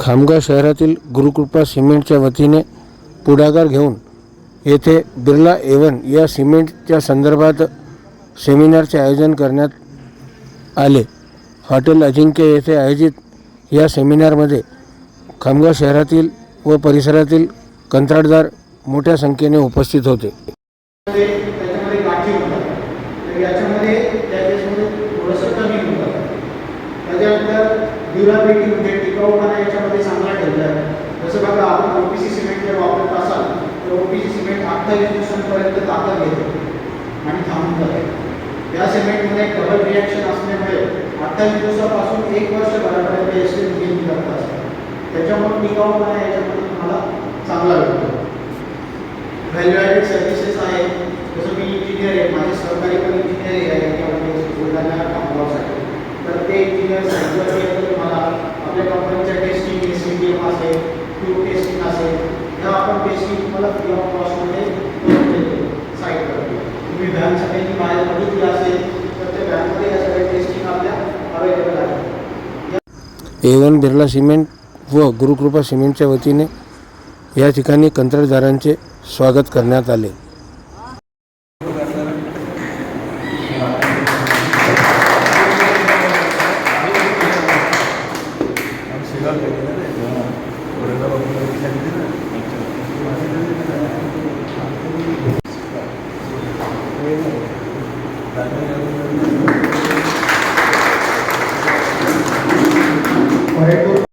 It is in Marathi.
खामगाव शहरातील गुरुकृपा सिमेंटच्या वतीने पुढाकार घेऊन येथे बिर्ला एवन या सिमेंटच्या संदर्भात सेमिनारचे आयोजन करण्यात आले. हॉटेल अजिंक्य येथे आयोजित या सेमिनारमध्ये खामगाव शहरातील व परिसरातील कंत्राटदार मोठ्या संख्येने उपस्थित होते. ड्युराबिलिटी म्हणजे टिकाऊपणा याच्यामध्ये चांगला ठेवला आहे. जसं बघा, आपण ओ पी सी सिमेंट जर वापरत असाल, तर ओ पी सी सिमेंट अठ्ठावीस दिवसांपर्यंत ताकद घेते आणि थांबून जाते. त्या सिमेंटमध्ये डबल रिॲक्शन असल्यामुळे अठ्ठावीस दिवसापासून एक वर्षभरापर्यंत एस्टेट गेन करत असतात. त्याच्यामुळे टिकाऊपणा याच्यामध्ये तुम्हाला चांगला भेटतो. व्हॅल्यू ॲडेड सर्व्हिसेस आहे. जसं मी इंजिनियर आहे, माझे सहकारी पण इंजिनियर आहे. एवन टेस्टिंग असेल आपण टेस्टिंग तुम्हाला फ्री ऑफ कॉस्टमध्ये तुम्ही बाहेर बघितली असेल तर त्या या सगळ्या टेस्टिंग आपल्या अवेलेबल आहे. ए वन बिर्ला सिमेंट व गुरुकृपा सिमेंटच्या वतीने या ठिकाणी कंत्राटदारांचे स्वागत करण्यात आले. Gracias.